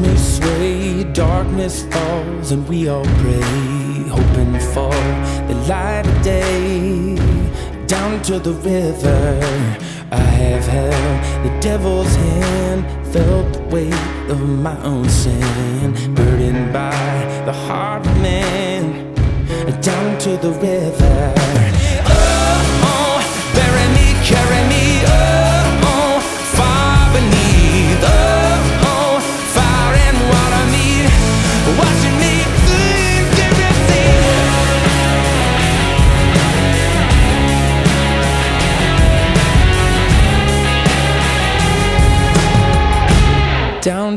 me sway, darkness falls, and we all pray, hoping for the light of day. Down to the river, I have held the devil's hand, felt the weight of my own sin, burdened by the heart of man. Down to the river. Oh, oh, bury me, carry me,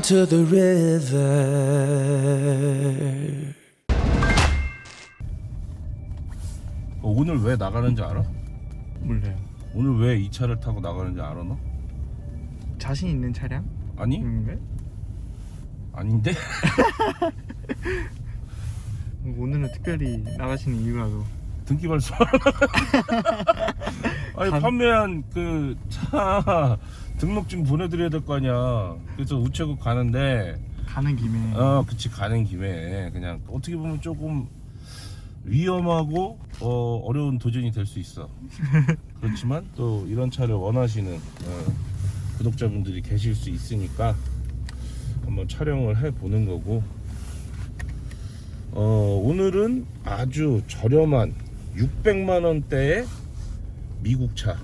to the river. 어, 오늘 왜 나가는지 알아? 몰라요. 오늘 왜 이 차를 타고 나가는지 알아 너? 자신 있는 차량? 아니? 인가요? 아닌데? 오늘은 특별히 나가시는 이유라도 등기 발송 아니 간- 판매한 그 차 등록증 보내드려야 될 거 아니야. 그래서 우체국 가는데 가는 김에. 어 그치. 가는 김에 그냥 어떻게 보면 조금 위험하고 어, 어려운 도전이 될 수 있어. 그렇지만 또 이런 차를 원하시는 어, 구독자분들이 계실 수 있으니까 한번 촬영을 해 보는 거고. 어, 오늘은 아주 저렴한 600만 원대의 미국 차.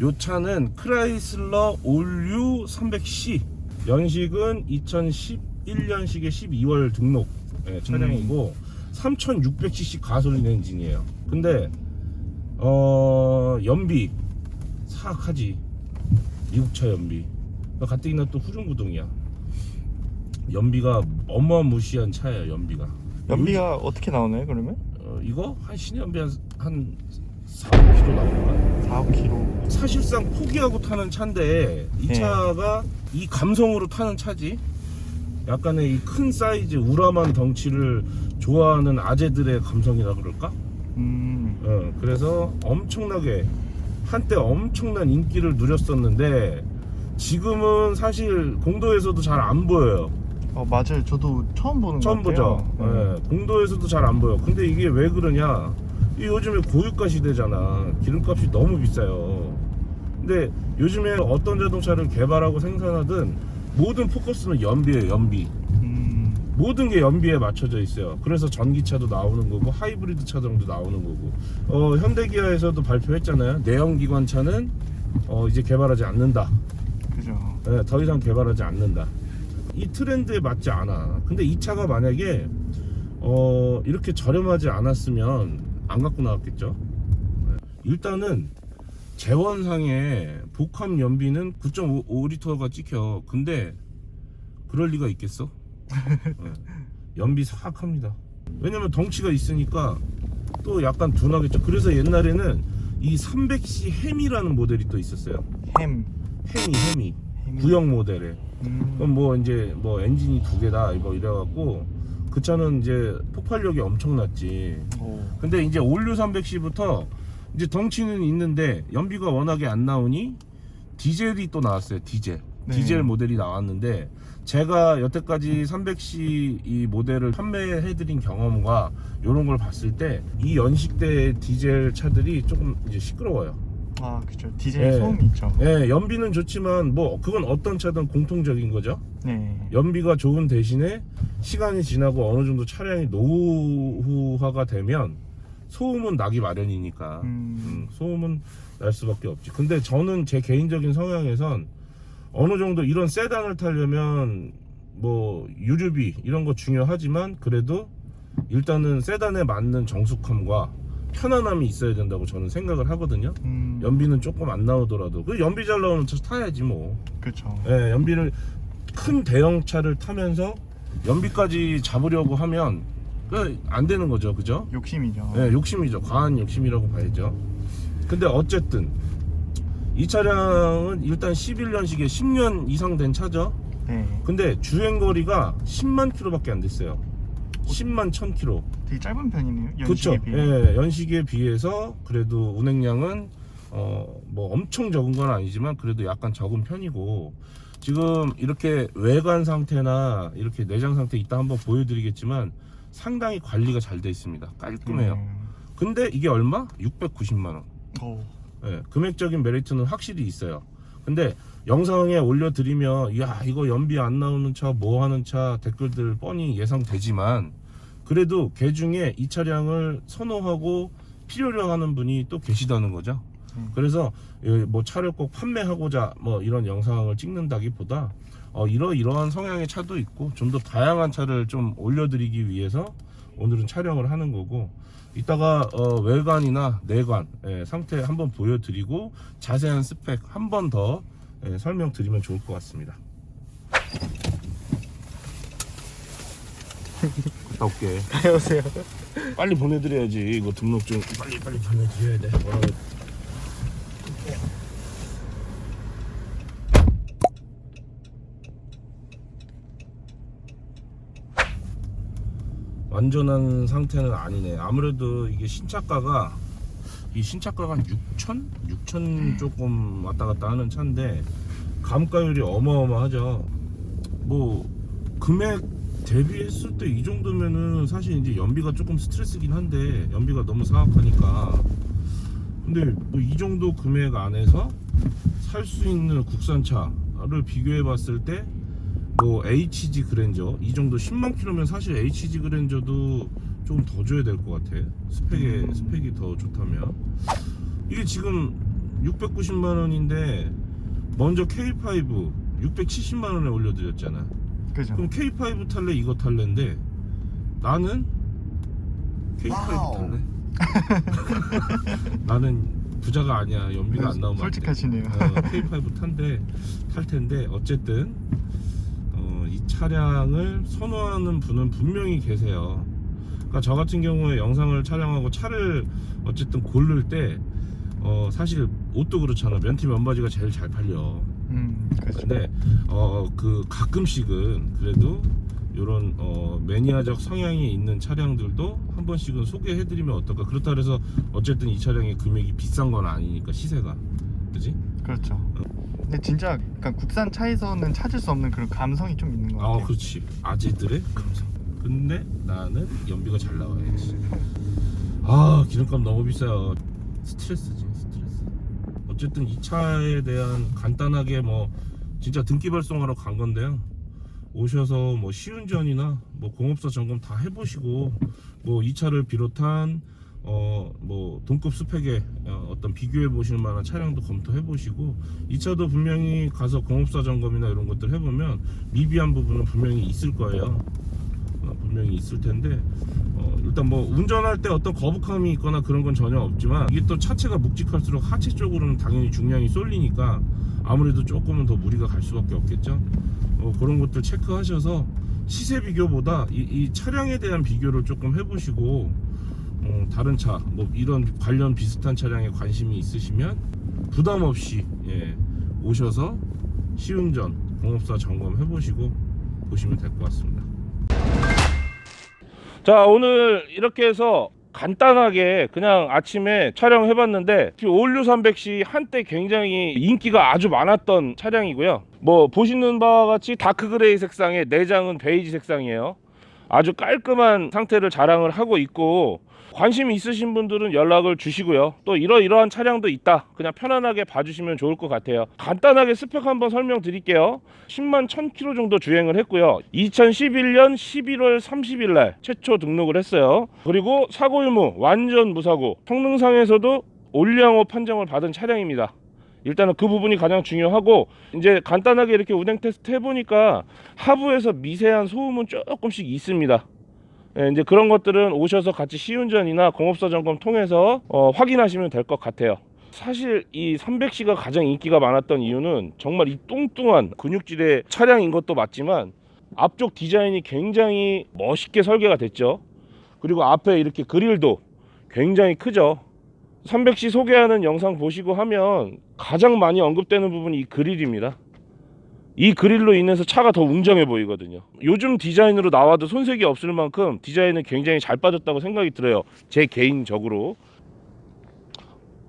요 차는 크라이슬러 올류 300C. 연식은 2011년식의 12월 등록 예, 차량이고 3600cc 가솔린 엔진이에요. 근데 어 연비 사악하지. 미국 차 연비. 가뜩이나 또 후륜구동이야. 연비가 어마무시한 차예요. 연비가. 연비가 어떻게 나오나요 그러면? 어, 이거 한 신연비 한, 한 4, 5km 나올까? 4, 5km 사실상 포기하고 타는 차인데 이 네. 차가 이 감성으로 타는 차지. 약간의 이 큰 사이즈 우람한 덩치를 좋아하는 아재들의 감성이라 그럴까? 음 어, 그래서 엄청나게 한때 엄청난 인기를 누렸었는데 지금은 사실 공도에서도 잘 안 보여요. 어, 맞아요 저도 처음 보는 처음 것 보죠. 같아요 예, 공도에서도 잘 안 보여. 근데 이게 왜 그러냐? 이 요즘에 고유가 시대잖아. 기름값이 너무 비싸요. 근데 요즘에 어떤 자동차를 개발하고 생산하든 모든 포커스는 연비예요, 연비. 음, 모든 게 연비에 맞춰져 있어요. 그래서 전기차도 나오는 거고 하이브리드 차종도 나오는 거고. 어, 현대기아에서도 발표했잖아요. 내연기관차는 어, 이제 개발하지 않는다. 그죠 네, 더 이상 개발하지 않는다. 이 트렌드에 맞지 않아. 근데 이 차가 만약에 어, 이렇게 저렴하지 않았으면 안 갖고 나왔겠죠. 네. 일단은 재원상에 복합 연비는 9.5리터가 찍혀. 근데 그럴 리가 있겠어? 네. 연비 사악합니다. 왜냐면 덩치가 있으니까 또 약간 둔하겠죠. 그래서 옛날에는 이 300C 햄이라는 모델이 또 있었어요. 햄 햄이 햄이. 구형 모델에 음, 그럼 뭐 이제 뭐 엔진이 두 개다 뭐 이래갖고 그 차는 이제 폭발력이 엄청났지. 오, 근데 이제 올류 300C부터 이제 덩치는 있는데 연비가 워낙에 안 나오니 디젤이 또 나왔어요 디젤. 네. 디젤 모델이 나왔는데 제가 여태까지 300C 이 모델을 판매해드린 경험과 이런 걸 봤을 때 이 연식대 디젤 차들이 조금 이제 시끄러워요 아 그죠 디젤 예. 소음이 있죠 예, 연비는 좋지만 뭐 그건 어떤 차든 공통적인 거죠. 네 연비가 좋은 대신에 시간이 지나고 어느 정도 차량이 노후화가 되면 소음은 나기 마련이니까 음. 음, 소음은 날 수밖에 없지. 근데 저는 제 개인적인 성향에선 어느 정도 이런 세단을 타려면 뭐 유류비 이런 거 중요하지만 그래도 일단은 세단에 맞는 정숙함과 편안함이 있어야 된다고 저는 생각을 하거든요. 음, 연비는 조금 안 나오더라도 그 연비 잘 나오는 차 타야지 뭐. 그죠 예, 연비를 큰 대형차를 타면서 연비까지 잡으려고 하면 그 안 되는 거죠, 그죠? 욕심이죠 예, 욕심이죠. 과한 욕심이라고 봐야죠. 근데 어쨌든 이 차량은 일단 11년식에 10년 이상 된 차죠. 네 근데 주행 거리가 10만 킬로밖에 안 됐어요. 10만 1000 킬로. 되게 짧은 편이네요 그렇죠. 연식에 비해 예, 연식에 비해서 그래도 운행량은 어, 뭐 엄청 적은 건 아니지만 그래도 약간 적은 편이고 지금 이렇게 외관 상태나 이렇게 내장 상태 이따 한번 보여드리겠지만 상당히 관리가 잘 돼 있습니다. 깔끔해요. 음. 근데 이게 얼마? 690만 원. 오. 예, 금액적인 메리트는 확실히 있어요. 근데 영상에 올려드리면 야 이거 연비 안 나오는 차 뭐 하는 차 댓글들 뻔히 예상되지만 그래도 개 중에 이 차량을 선호하고 필요로 하는 분이 또 계시다는 거죠. 음. 그래서 예, 뭐 차를 꼭 판매하고자 뭐 이런 영상을 찍는다기보다 어, 이러이러한 성향의 차도 있고 좀 더 다양한 차를 좀 올려드리기 위해서 오늘은 촬영을 하는 거고 이따가 어, 외관이나 내관 예, 상태 한번 보여드리고 자세한 스펙 한 번 더 예, 설명드리면 좋을 것 같습니다. 갔다 올게. 안녕하세요. 빨리 보내드려야지. 이거 등록증 빨리 빨리 보내드려야 돼. 어, 완전한 상태는 아니네. 아무래도 이게 신차가가 이 신차가가 한 6천? 6천 조금 왔다 갔다 하는 차인데 감가율이 어마어마하죠. 뭐 금액 대비했을 때 이 정도면은 사실 이제 연비가 조금 스트레스긴 한데 연비가 너무 사악하니까 근데 뭐 이 정도 금액 안에서 살 수 있는 국산차를 비교해 봤을 때 뭐 HG 그랜저 이 정도 10만 킬로면 사실 HG 그랜저도 좀더 줘야 될 것 같아 스펙이 스펙이 더 좋다면 이게 지금 690만 원인데 먼저 K5 670만 원에 올려드렸잖아 그죠. 그럼 K5 탈래 이거 탈래인데 나는 K5 와우. 탈래. 나는 부자가 아니야. 연비가 안 나오면 안 돼. 솔직하시네요. 어, K5 탄데 탈 텐데 어쨌든 차량을 선호하는 분은 분명히 계세요. 그러니까 저 같은 경우에 영상을 촬영하고 차를 어쨌든 고를 때 어, 사실 옷도 그렇잖아. 면티 면바지가 제일 잘 팔려. 음, 그죠. 근데 어 그 가끔씩은 그래도 이런 어 매니아적 성향이 있는 차량들도 한 번씩은 소개해드리면 어떨까 그렇다 그래서 어쨌든 이 차량의 금액이 비싼 건 아니니까 시세가 그지? 그렇죠. 근데 진짜 그러니까 국산 차에서는 찾을 수 없는 그런 감성이 좀 있는 것아 같아요. 그렇지. 아재들의 감성. 근데 나는 연비가 잘 나와야지 아 기름값 너무 비싸요. 스트레스지 스트레스. 어쨌든 이 차에 대한 간단하게 뭐 진짜 등기 발송하러 간 건데요. 오셔서 뭐 시운전이나 뭐 공업사 점검 다 해보시고 뭐 이 차를 비롯한 어 뭐 동급 스펙에 어, 어떤 비교해 보실 만한 차량도 검토해 보시고 이 차도 분명히 가서 공업사 점검이나 이런 것들 해보면 미비한 부분은 분명히 있을 거예요. 어, 분명히 있을 텐데 어, 일단 뭐 운전할 때 어떤 거북함이 있거나 그런 건 전혀 없지만 이게 또 차체가 묵직할수록 하체 쪽으로는 당연히 중량이 쏠리니까 아무래도 조금은 더 무리가 갈 수밖에 없겠죠. 어, 그런 것들 체크하셔서 시세 비교보다 이, 이 차량에 대한 비교를 조금 해보시고 어, 다른 차, 뭐 이런 관련 비슷한 차량에 관심이 있으시면 부담 없이 예, 오셔서 시운전, 공업사 점검 해 보시고 보시면 될 것 같습니다. 자 오늘 이렇게 해서 간단하게 그냥 아침에 촬영해 봤는데 올류 300시 한때 굉장히 인기가 아주 많았던 차량이고요 뭐 보시는 바와 같이 다크 그레이 색상의 내장은 베이지 색상이에요 아주 깔끔한 상태를 자랑을 하고 있고 관심 있으신 분들은 연락을 주시고요. 또 이러이러한 차량도 있다. 그냥 편안하게 봐주시면 좋을 것 같아요. 간단하게 스펙 한번 설명드릴게요. 10만 1000km 정도 주행을 했고요. 2011년 11월 30일 날 최초 등록을 했어요. 그리고 사고 유무 완전 무사고 성능상에서도 올량호 판정을 받은 차량입니다. 일단은 그 부분이 가장 중요하고 이제 간단하게 이렇게 운행 테스트 해보니까 하부에서 미세한 소음은 조금씩 있습니다 예, 이제 그런 것들은 오셔서 같이 시운전이나 공업사 점검 통해서 어, 확인하시면 될 것 같아요. 사실 이 300C가 가장 인기가 많았던 이유는 정말 이 뚱뚱한 근육질의 차량인 것도 맞지만 앞쪽 디자인이 굉장히 멋있게 설계가 됐죠. 그리고 앞에 이렇게 그릴도 굉장히 크죠. 300C 소개하는 영상 보시고 하면 가장 많이 언급되는 부분이 이 그릴입니다. 이 그릴로 인해서 차가 더 웅장해 보이거든요. 요즘 디자인으로 나와도 손색이 없을 만큼 디자인은 굉장히 잘 빠졌다고 생각이 들어요. 제 개인적으로.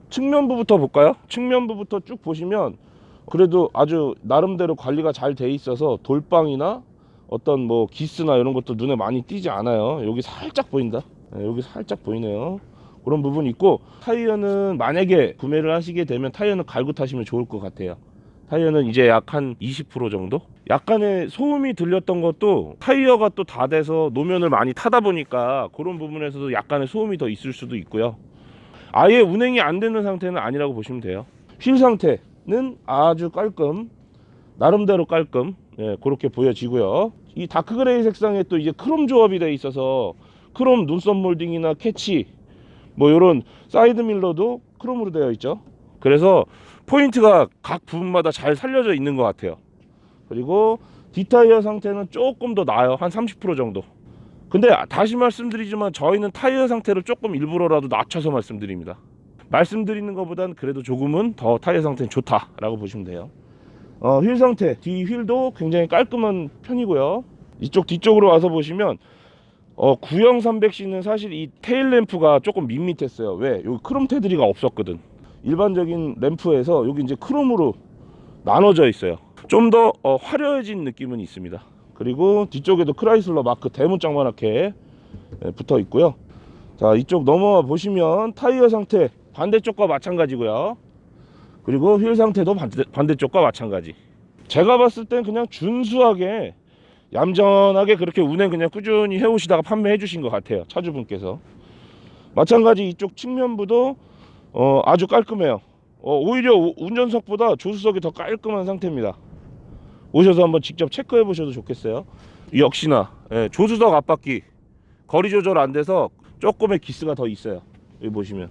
측면부부터 볼까요? 측면부부터 쭉 보시면 그래도 아주 나름대로 관리가 잘 돼 있어서 돌방이나 어떤 뭐 기스나 이런 것도 눈에 많이 띄지 않아요. 여기 살짝 보인다. 네, 여기 살짝 보이네요. 그런 부분이 있고 타이어는 만약에 구매를 하시게 되면 타이어는 갈고 타시면 좋을 것 같아요. 타이어는 이제 약 한 20% 정도? 약간의 소음이 들렸던 것도 타이어가 또 다 돼서 노면을 많이 타다 보니까 그런 부분에서도 약간의 소음이 더 있을 수도 있고요. 아예 운행이 안 되는 상태는 아니라고 보시면 돼요. 휠 상태는 아주 깔끔, 나름대로 깔끔, 예, 그렇게 보여지고요. 이 다크 그레이 색상에 또 이제 크롬 조합이 돼 있어서 크롬 눈썹 몰딩이나 캐치, 뭐 이런 사이드 밀러도 크롬으로 되어 있죠. 그래서 포인트가 각 부분마다 잘 살려져 있는 것 같아요. 그리고 뒷타이어 상태는 조금 더 나아요. 한 30% 정도. 근데 다시 말씀드리지만 저희는 타이어 상태를 조금 일부러라도 낮춰서 말씀드립니다. 말씀드리는 것보단 그래도 조금은 더 타이어 상태는 좋다 라고 보시면 돼요. 어, 휠 상태, 뒤 휠도 굉장히 깔끔한 편이고요. 이쪽 뒤쪽으로 와서 보시면 어, 구형 300C는 사실 이 테일 램프가 조금 밋밋했어요. 왜? 여기 크롬 테두리가 없었거든. 일반적인 램프에서 여기 이제 크롬으로 나눠져 있어요. 좀더 어, 화려해진 느낌은 있습니다. 그리고 뒤쪽에도 크라이슬러 마크 대문짝만하게 예, 붙어 있고요. 자 이쪽 넘어와 보시면 타이어 상태 반대쪽과 마찬가지고요. 그리고 휠 상태도 반대, 반대쪽과 마찬가지. 제가 봤을 땐 그냥 준수하게 얌전하게 그렇게 운행 그냥 꾸준히 해오시다가 판매해 주신 것 같아요. 차주분께서. 마찬가지 이쪽 측면부도 어, 아주 깔끔해요. 어, 오히려 우- 운전석보다 조수석이 더 깔끔한 상태입니다. 오셔서 한번 직접 체크해 보셔도 좋겠어요. 역시나 예, 조수석 앞바퀴 거리 조절 안 돼서 조금의 기스가 더 있어요. 여기 보시면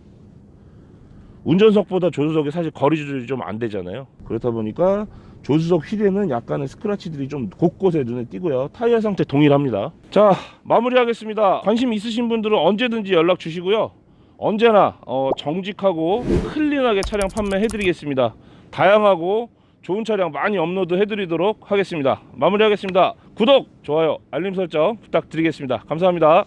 운전석보다 조수석이 사실 거리 조절이 좀 안 되잖아요. 그렇다 보니까 조수석 휠에는 약간의 스크래치들이 좀 곳곳에 눈에 띄고요. 타이어 상태 동일합니다. 자 마무리하겠습니다. 관심 있으신 분들은 언제든지 연락 주시고요. 언제나 어, 정직하고 클린하게 차량 판매해 드리겠습니다. 다양하고 좋은 차량 많이 업로드 해드리도록 하겠습니다. 마무리하겠습니다. 구독, 좋아요, 알림 설정 부탁드리겠습니다. 감사합니다.